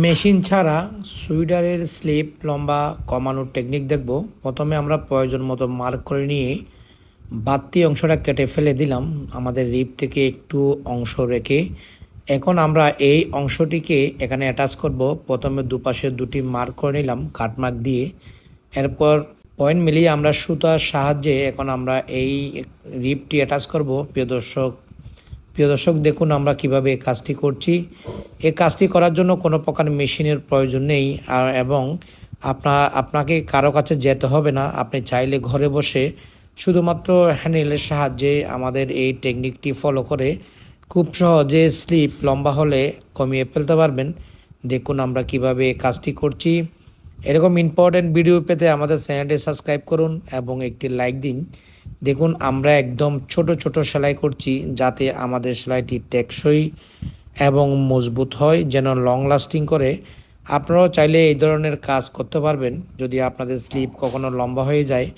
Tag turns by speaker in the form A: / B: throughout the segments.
A: Machine ছাড়া সুইডারের slip, লম্বা, কমানোর টেকনিক দেখব। প্রথমে আমরা প্রয়োজন মতো মার্ক করে নিয়ে বাড়তি অংশটা কেটে ফেলে দিলাম। আমাদের রিপ থেকে একটু অংশ রেখে এখন আমরা এই অংশটিকে এখানে অ্যাটাচ করব। প্রথমে দুপাশে দুটি মার্ক করে নিলাম কাটমার্ক দিয়ে। এরপর পয়েন্ট মিলিয়ে আমরা সুতার সাহায্যে এখন আমরা এই রিপটি অ্যাটাচ করব। প্রিয় দর্শক প্রিয় দর্শক, দেখুন আমরা কীভাবে এই কাজটি করছি। এই কাজটি করার জন্য কোনো প্রকার মেশিনের প্রয়োজন নেই, আর এবং আপনা, আপনাকে কারও কাছে যেতে হবে না। আপনি চাইলে ঘরে বসে শুধুমাত্র হ্যান্ডেলের সাহায্যে আমাদের এই টেকনিকটি ফলো করে খুব সহজে স্লিপ লম্বা হলে কমিয়ে ফেলতে পারবেন। দেখুন আমরা কীভাবে কাজটি করছি। এরকম ইম্পর্টেন্ট ভিডিও পেতে আমাদের চ্যানেলটি সাবস্ক্রাইব করুন এবং একটি লাইক দিন। দেখুন, আমরা একদম ছোট ছোট সেলাই করছি যাতে আমাদের সেলাইটি টেকসই এবং মজবুত হয়, যেন লং লাস্টিং করে। আপনারাও চাইলে এই ধরনের কাজ করতে পারবেন। যদি আপনাদের স্লিপ কখনো লম্বা হয়ে যায়,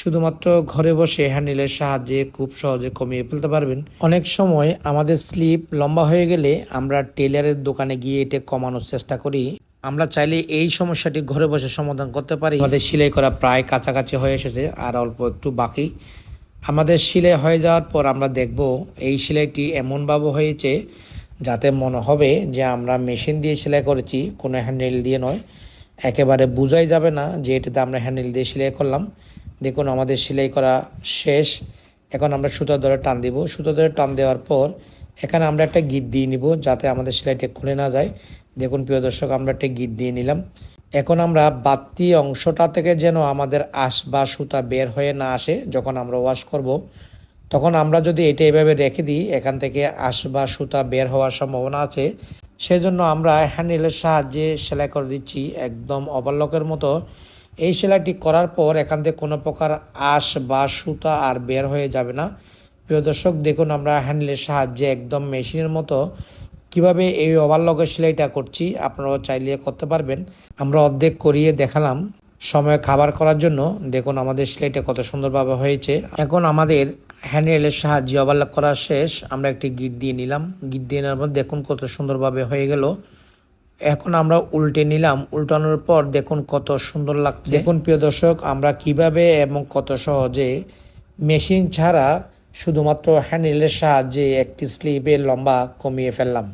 A: শুধুমাত্র ঘরে বসে হ্যান্ডেলের সাহায্যে খুব সহজে কমিয়ে ফেলতে পারবেন। অনেক সময় আমাদের স্লিপ লম্বা হয়ে গেলে আমরা টেলারের দোকানে গিয়ে এটা কমানোর চেষ্টা করি। আমরা চাইলে এই সমস্যাটি ঘরে বসে সমাধান করতে পারি। আমাদের সেলাই করা প্রায় কাছাকাছি হয়ে এসেছে, আর অল্প একটু বাকি। আমাদের সেলাই হয়ে যাওয়ার পর আমরা দেখব এই সেলাইটি এমনভাবে হয়েছে যাতে মনে হবে যে আমরা মেশিন দিয়ে সেলাই করেছি, কোনো হ্যান্ডেল দিয়ে নয়। একেবারে বোঝাই যাবে না যে এটাতে আমরা হ্যান্ডেল দিয়ে সেলাই করলাম। দেখুন, আমাদের সেলাই করা শেষ। এখন আমরা সুতো ধরে টান দিব। সুতো ধরে টান দেওয়ার পর এখানে আমরা একটা গিট দিয়ে নিব যাতে আমাদের সেলাইটা খুলে না যায়। দেখুন, প্রিয় দর্শক, আমরা একটা গিট দিয়ে নিলাম। এখন আমরা বাড়তি অংশটা থেকে যেন আমাদের আশ বা সুতা বের হয়ে না আসে, যখন আমরা ওয়াশ করব, তখন আমরা যদি এটা এভাবে রেখে দিই, এখান থেকে আশ বা সুতা বের হওয়ার সম্ভাবনা আছে। সেজন্য আমরা হ্যান্ডেলের সাহায্যে সেলাই করে দিচ্ছি, একদম ওভারলকের মতো। এই সেলাইটি করার পর এখান থেকে কোনো প্রকার আশ বা সুতা আর বের হয়ে যাবে না। প্রিয় দর্শক, দেখুন, আমরা হ্যান্ডেলের সাহায্যে একদম মেশিনের মতো কীভাবে এই ওভারলকের সেলাইটা করছি আপনারাও চাইলে করতে পারবেন। আমরা অর্ধেক করিয়ে দেখালাম। সময় খাবার করার জন্য দেখুন আমাদের সেলাইটা কত সুন্দরভাবে হয়েছে। এখন আমাদের হ্যান্ডেলের সাহায্যে ওভারলক করা শেষ। আমরা একটি গিট দিয়ে নিলাম। গিট দিয়ে নেওয়ার পর দেখুন কত সুন্দরভাবে হয়ে গেল। এখন আমরা উল্টে নিলাম। উল্টানোর পর দেখুন কত সুন্দর লাগছে। দেখুন প্রিয় দর্শক, আমরা কীভাবে এবং কত সহজে মেশিন ছাড়া শুধুমাত্র হ্যান্ডেলের সাহায্যে একটি স্লিপের লম্বা কমিয়ে ফেললাম।